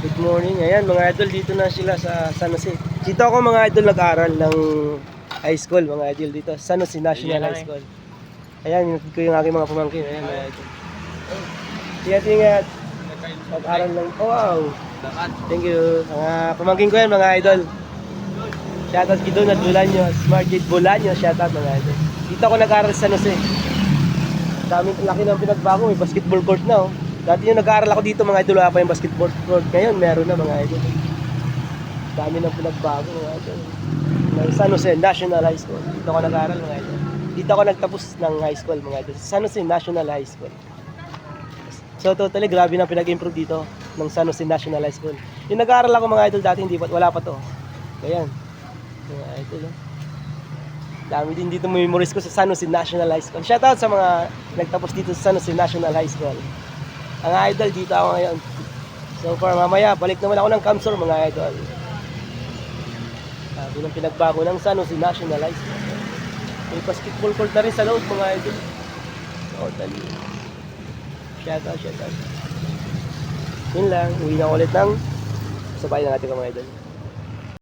Good morning. Ayan, mga idol, dito na sila sa San Jose. Dito ako mga idol nag-aral ng high school, mga idol dito. San Jose National High School. Ayan, yung ko yung aking mga pamangkin. Ayan, mga idol. Ingat, ingat. Nag-aral ng, oh, wow. Thank you. Mga pamangkin ko yan, mga idol. Shoutout kito na Bulanyo, Smart Kid Bulanyo, shoutout mga idol. Dito ako nag-aral sa San Jose. Daming laki ng pinagbago, may basketball court na oh. Dati yung nag-aaral ako dito mga idol, wala pa yung basketball court. Ngayon, meron na mga idol. Dami ng pinagbago mga idol. Ng San Jose National High School. Dito ako nag-aaral mga idol. Dito ako nagtapos ng high school mga idol. San Jose National High School. So totally grabe na pinag-improve dito ng San Jose National High School. Yung nag-aaral ako mga idol dati hindi pa wala pa to. Ayan. Mga idol. oh. Dami din dito memories ko sa San Jose National High School. Shoutout sa mga nagtapos dito sa San Jose National High School. Ang idol dito ako ngayon. So for mamaya, balik naman ako ng Kamsor mga idol. Sabi ng pinagbago ng San Jose National High School. May basketball court na rin sa loob mga idol. Totally. Shoutout, shoutout. Yun lang, uwi na ulit ng sa bahay ng ating mga idol.